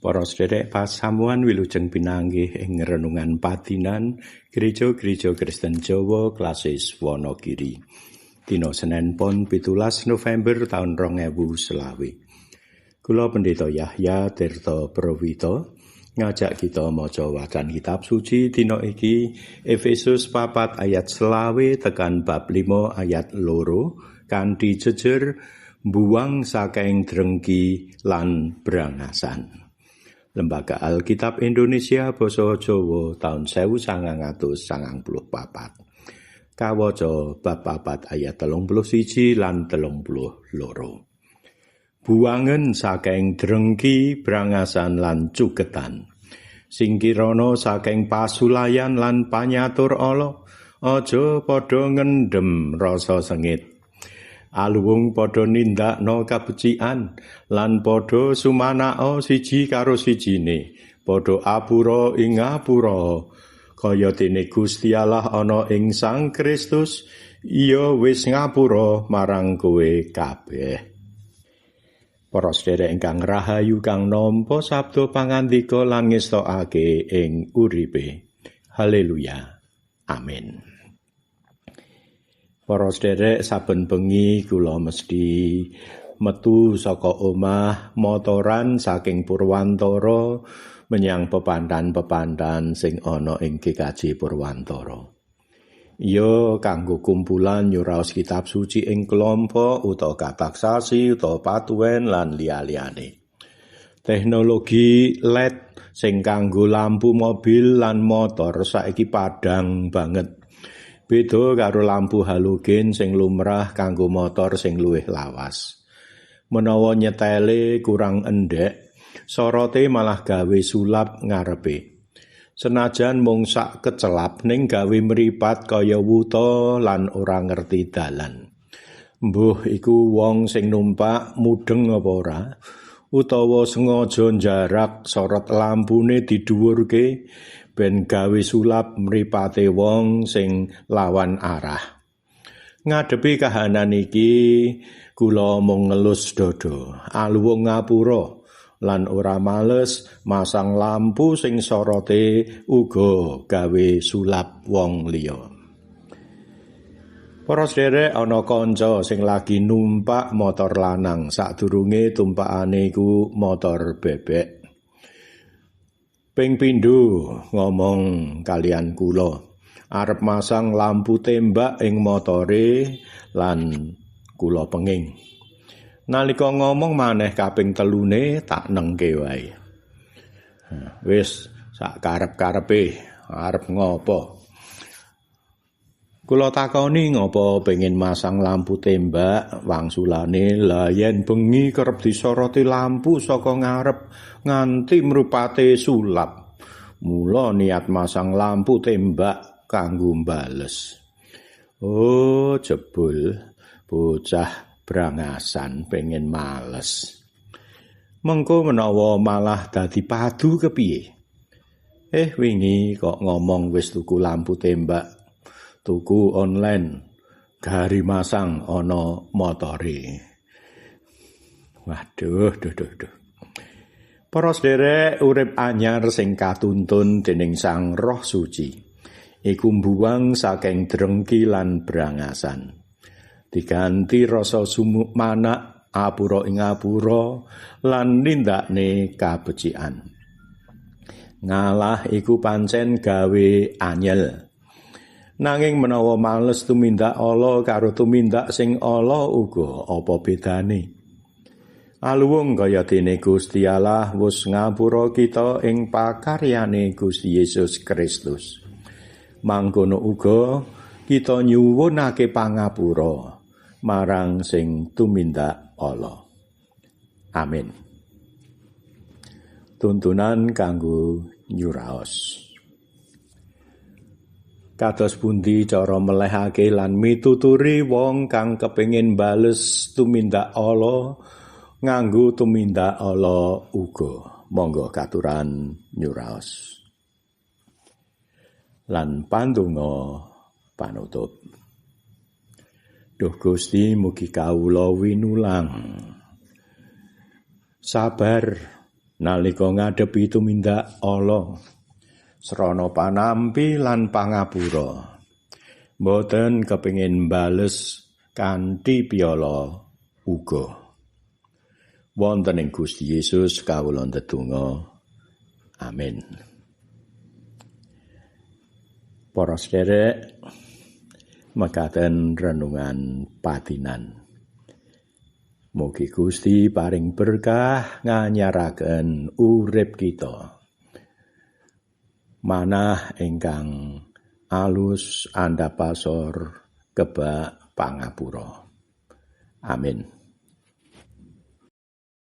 Para sederek pasamuan wilujeng pinanggih ing renungan patinan Gereja-gereja Kristen Jawa klasis Wonogiri. Dina Senin Pon 17 November taun 2020. Kula Pendeta Yahya Tirta Prawito ngajak kita maca wacan kitab suci dina iki Efesus papat ayat selawe tekan bab 5 ayat loro kanthi jejer buang saking drengki lan brangasan. Lembaga Alkitab Indonesia Basa Jawa tahun 1994. Kawaca bab papat ayat telung puluh siji lan telung puluh loro. Buangen saking drengki brangasan lan cugetan. Singkirana saking pasulayan lan panyatur Allah, aja padha ngendem rasa sengit. Aluwung padha nindakno kabecikan lan padha sumanao siji karo sijine padha apura ing apura kaya dene Gusti Allah ana ing Sang Kristus iya wis ngapura marang kowe kabeh Para sedherek ingkang rahayu kang nampa sabda pangandika lan ngestokake ing uripe. Haleluya. Amin. Para sederek saben bengi kula mesti metu saka omah motoran saking Purwantara menyang pepandan-pepandan sing ana ing GKJ Purwantara. Iya kanggo kumpulan nyuraos kitab suci ing kelompok utawa kataksasi utawa patuwen lan liya-liyane. Teknologi LED sing kanggo lampu mobil lan motor saiki padhang banget Beda karo lampu halogen sing lumrah kanggo motor sing luwih lawas. Menawa nyetele kurang endek, sorote malah gawe sulap ngarepe. Senajan mung sak kecelap ning gawe mripat kaya wuta lan ora ngerti dalan. Mbuh iku wong sing numpak mudeng apa ora? utawa sengaja jarak sorot lampune didhuwurke ben gawe sulap mripate wong sing lawan arah. Ngadepi kahanan iki kula mung ngelus dodo, aluwung ngapura lan ora males masang lampu sing sorote uga gawe sulap wong liya. Para sederek ana kanca sing lagi numpak motor lanang sadurunge tumpakane iku motor bebek. Ping pindho ngomong kalian kula arep masang lampu tembak ing motore lan kula penging. Nalika ngomong maneh kaping telune tak nengke wae. Wis sak karep-karepe arep ngopo? Kula takoni ngopo pengin masang lampu tembak wangsulane la yen bengi kerep disoroti lampu saka ngarep nganti mrupate sulap. Mula niat masang lampu tembak kanggo bales. Oh, jebul bocah brangasan pengen males. Mengko menawa malah dadi padu kepiye? Eh wingi kok ngomong wis tuku lampu tembak tuku online gari masang ana motore. Waduh, duh duh duh. Para sederek urip anyar sing katuntun dening Sang Roh Suci. Iku mbuwang saking drengki lan brangasan. Diganti rasa sumuk manak apura ing apura lan nindakne kabecikan. Ngalah iku pancen gawe anyel. Nanging menawa males tumindak Allah karo tumindak sing Allah uga apa bedane? Aluwung kaya dene Gusti Allah wis ngapura kita ing pakaryane Gusti Yesus Kristus. Mangkono uga kita nyuwunake pangapura marang sing tumindak Allah. Amin. Tuntunan kanggo nyuraos. Kados pundi cara melehake lan mituturi wong kang kepengin bales tumindak Allah nganggo tumindak Allah uga. Monggo katuran nyuraos. Lan pandonga panutup. Duh Gusti mugi kawula winulang. Sabar nalika ngadepi tumindak ala srana panampi lan pangapura. Boten kepingin bales kanthi piala uga. Wonten ing Gusti Yesus kawula ndedonga. Amin. Para sederek mekaten renungan patinan. Mugi Gusti paring berkah nganyaraken urip kita. Manah ingkang alus andapasor kebak pangapura. Amin.